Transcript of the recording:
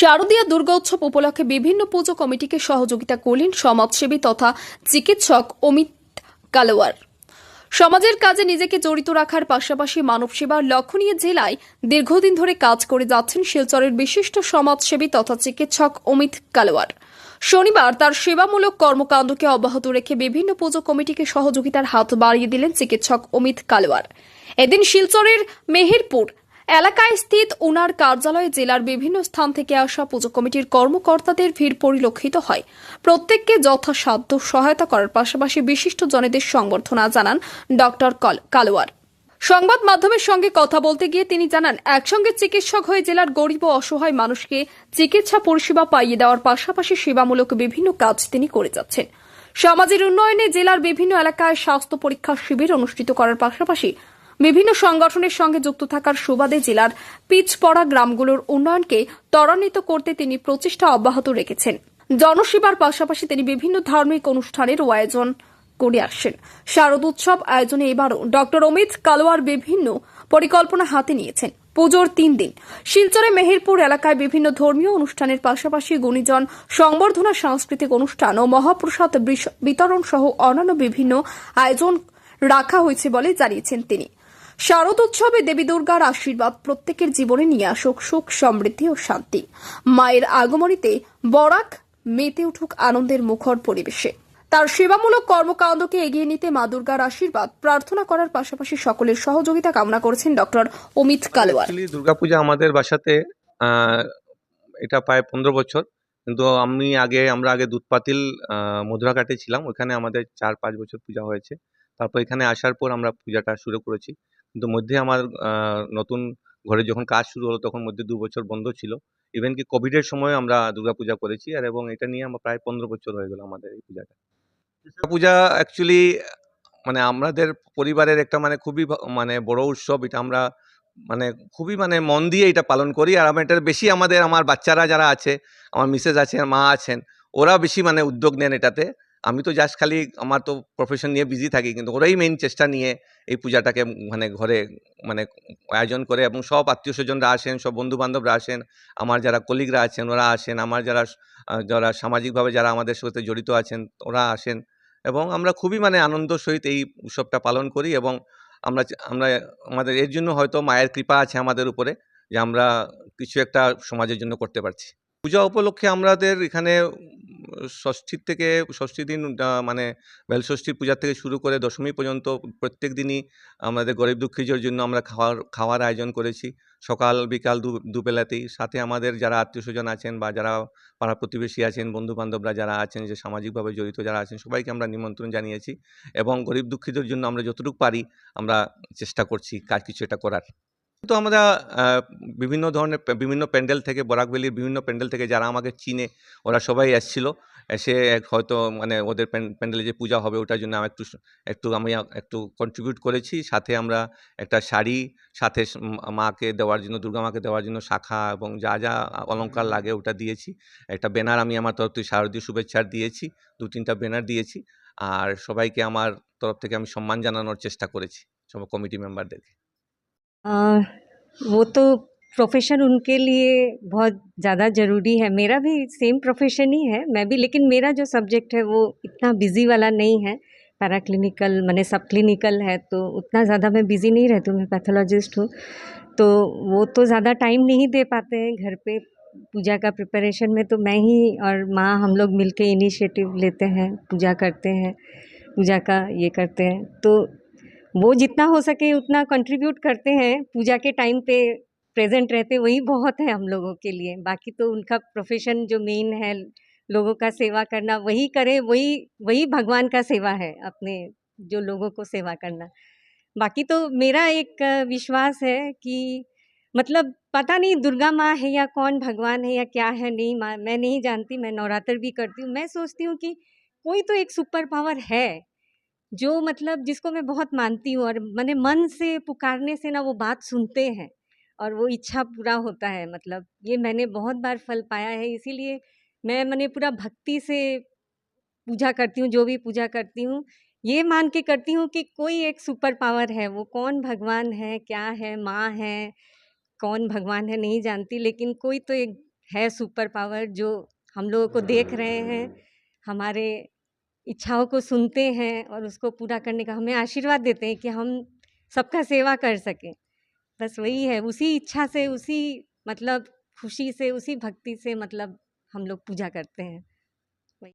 শারদীয়া দুর্গোৎসব উপলক্ষে বিভিন্ন পুজো কমিটিকে সহযোগিতা করলেন সমাজসেবী তথা চিকিৎসক অমিত কালোয়ার। সমাজের কাজে নিজেকে জড়িত রাখার পাশাপাশি মানব সেবার লক্ষ্য নিয়ে জেলায় দীর্ঘদিন ধরে কাজ করে যাচ্ছেন শিলচরের বিশিষ্ট সমাজসেবী তথা চিকিৎসক অমিত কালোয়ার। শনিবার তার সেবামূলক কর্মকাণ্ডকে অব্যাহত রেখে বিভিন্ন পুজো কমিটিকে সহযোগিতার হাত বাড়িয়ে দিলেন চিকিৎসক অমিত কালোয়ার। এদিন শিলচরের মেহেরপুর এলাকায় স্থিত উনার কার্যালয়ে জেলার বিভিন্ন স্থান থেকে আসা পুজো কমিটির কর্মকর্তাদের ভিড় পরিলক্ষিত হয়। প্রত্যেককে যথাসাধ্য সহায়তা করার পাশাপাশি বিশিষ্ট জনেদের সংবর্ধনা জানান ডক্টর কালোয়ার। সংবাদ মাধ্যমের সঙ্গে কথা বলতে গিয়ে তিনি জানান, একসঙ্গে চিকিৎসক হয়ে জেলার গরিব ও অসহায় মানুষকে চিকিৎসা পরিষেবা পাইয়ে দেওয়ার পাশাপাশি সেবামূলক বিভিন্ন কাজ তিনি করে যাচ্ছেন। সমাজের উন্নয়নে জেলার বিভিন্ন এলাকায় স্বাস্থ্য পরীক্ষা শিবির অনুষ্ঠিত করার পাশাপাশি বিভিন্ন সংগঠনের সঙ্গে যুক্ত থাকার সুবাদে জেলার পিচপড়া গ্রামগুলোর উন্নয়নকে ত্বরান্বিত করতে তিনি প্রচেষ্টা অব্যাহত রেখেছেন। জনসেবার পাশাপাশি তিনি বিভিন্ন ধার্মিক অনুষ্ঠানেরও আয়োজন করে আসছেন। শারদ উৎসব আয়োজনে এবারও ডক্টর অমিত কালোয়ার বিভিন্ন পরিকল্পনা হাতে নিয়েছেন। পুজোর তিন দিন। শিলচরে মেহেরপুর এলাকায় বিভিন্ন ধর্মীয় অনুষ্ঠানের পাশাপাশি গুণীজন সংবর্ধনা, সাংস্কৃতিক অনুষ্ঠান ও মহাপ্রসাদ বিতরণ সহ অন্যান্য বিভিন্ন আয়োজন রাখা হয়েছে বলে জানিয়েছেন তিনি। শারদ উৎসবে দেবী দুর্গার আশীর্বাদ প্রত্যেকের জীবনে নিয়ে আসুক সুখ, সমৃদ্ধি ও শান্তি। মায়ের আগমনীতে বরাক মেতে উঠুক আনন্দের মুখর পরিবেশে। তার সেবামূলক কর্মকাণ্ডকে এগিয়ে নিতে মা দুর্গার আশীর্বাদ প্রার্থনা করার পাশাপাশি সকলের সহযোগিতা কামনা করেছেন ডক্টর অমিত কালোয়ার। দুর্গাপূজা আমাদের বাসাতে এটা প্রায় পনেরো বছর। কিন্তু আমি আগে, আমরা আগে দুধ দুধপাতিল মধুরাঘাটে ছিলাম। ওখানে আমাদের চার পাঁচ বছর পূজা হয়েছে। তারপর এখানে আসার পর আমরা পূজাটা শুরু করেছি। কিন্তু মধ্যে আমার নতুন ঘরে যখন কাজ শুরু হলো তখন মধ্যে দু বছর বন্ধ ছিল। ইভেন কি কোভিডের সময় আমরা দুর্গাপূজা করেছি আর এবং এটা নিয়ে আমরা প্রায় পনেরো বছর হয়ে গেল আমাদের এই পূজাটা। দুর্গাপূজা অ্যাকচুয়ালি মানে আমাদের পরিবারের একটা মানে খুবই মানে বড় উৎসব এটা আমরা মানে খুবই মানে মন দিয়ে এটা পালন করি। আর আমার এটা বেশি আমাদের, আমার বাচ্চারা যারা আছে, আমার মিসেস আছে, মা আছেন, ওরা বেশি মানে উদ্যোগ নেন এটাতে। আমি তো জাস্ট খালি আমার তো প্রফেশন নিয়ে বিজি থাকি, কিন্তু ওরাই মেইন চেষ্টা নিয়ে এই পূজাটাকে মানে ঘরে মানে আয়োজন করে এবং সব আত্মীয় স্বজনরা আসেন, সব বন্ধু বান্ধবরা আসেন, আমার যারা কলিগরা আছেন, ওরা আসেন, আমার যারা যারা সামাজিকভাবে যারা আমাদের সাথে জড়িত আছেন, ওরা আসেন এবং আমরা খুবই মানে আনন্দ সহিত এই উৎসবটা পালন করি এবং আমরা আমরা আমাদের এর জন্য হয়তো মায়ের কৃপা আছে আমাদের উপরে যে আমরা কিছু একটা সমাজের জন্য করতে পারছি। পূজা উপলক্ষে আমাদের এখানে ষষ্ঠীর থেকে, ষষ্ঠী দিন মানে বেলষষ্ঠীর পূজা থেকে শুরু করে দশমী পর্যন্ত প্রত্যেক দিনই আমাদের গরিব দুঃখীদের জন্য আমরা খাওয়ার খাওয়ার আয়োজন করেছি। সকাল, বিকাল দুবেলাতেই। সাথে আমাদের যারা আত্মীয় স্বজন আছেন বা যারা পাড়া প্রতিবেশী আছেন বন্ধু বান্ধবরা যারা আছেন, যে সামাজিকভাবে জড়িত যারা আছেন, সবাইকে আমরা নিমন্ত্রণ জানিয়েছি। এবং গরিব দুঃখীদের জন্য আমরা যতটুকু পারি আমরা চেষ্টা করছি কাজ, কিছু এটা করার। তো আমরা বিভিন্ন ধরনের বিভিন্ন প্যান্ডেল থেকে বরাকভ্যালির বিভিন্ন প্যান্ডেল থেকে যারা আমাকে চিনে, ওরা সবাই এসেছিল। এসে হয়তো মানে ওদের প্যান্ডেলে যে পূজা হবে ওটার জন্য আমি একটু একটু আমি একটু কন্ট্রিবিউট করেছি। সাথে আমরা একটা শাড়ি, সাথে মাকে দেওয়ার জন্য, দুর্গা মাকে দেওয়ার জন্য শাখা এবং যা যা অলঙ্কার লাগে ওটা দিয়েছি। একটা ব্যানার আমি আমার তরফ থেকে শারদীয় শুভেচ্ছার দিয়েছি, দু, তিনটা ব্যানার দিয়েছি। আর সবাইকে আমার তরফ থেকে আমি সম্মান জানানোর চেষ্টা করেছি, সব কমিটি মেম্বারদেরকে। आ, वो तो प्रोफेशन उनके लिए बहुत ज़्यादा ज़रूरी है। मेरा भी सेम प्रोफेशन ही है मैं भी लेकिन मेरा जो सब्जेक्ट है वो इतना बिज़ी वाला नहीं है। पैरा क्लिनिकल मैंने सब क्लिनिकल है तो उतना ज़्यादा मैं बिज़ी नहीं रहती हूँ मैं पैथोलॉजिस्ट हूँ। तो वो तो ज़्यादा टाइम नहीं दे पाते हैं घर पे पूजा का प्रिपरेशन में तो मैं ही और माँ हम लोग मिलके इनिशिएटिव लेते हैं पूजा करते हैं पूजा का ये करते हैं। तो वो जितना हो सके उतना कंट्रीब्यूट करते हैं। पूजा के टाइम पे प्रेजेंट रहते, वही बहुत है हम लोगों के लिए। बाकी तो उनका प्रोफेशन जो मेन है, लोगों का सेवा करना, वही करें, वही वही भगवान का सेवा है अपने, जो लोगों को सेवा करना। बाकी तो मेरा एक विश्वास है कि मतलब पता नहीं दुर्गा माँ है या कौन, भगवान है या क्या है, नहीं माँ, मैं नहीं जानती, मैं नवरात्र भी करती हूँ। मैं सोचती हूँ कि कोई तो एक सुपर पावर है। जो मतलब जिसको मैं बहुत मानती हूँ और मैंने मन से पुकारने से ना वो बात सुनते हैं और वो इच्छा पूरा होता है मतलब ये मैंने बहुत बार फल पाया है। इसीलिए मैं, मैंने पूरा भक्ति से पूजा करती हूँ, जो भी पूजा करती हूँ, ये मान के करती हूँ कि कोई एक सुपर पावर है, वो कौन भगवान है, क्या है, माँ है, कौन भगवान है नहीं जानती, लेकिन कोई तो एक है सुपर पावर जो हम लोगों को देख रहे हैं, हमारे इच्छाओं को सुनते हैं और उसको पूरा करने का हमें आशीर्वाद देते हैं कि हम सबका सेवा कर सकें। बस वही है, उसी इच्छा से, उसी मतलब खुशी से, उसी भक्ति से मतलब हम लोग पूजा करते हैं।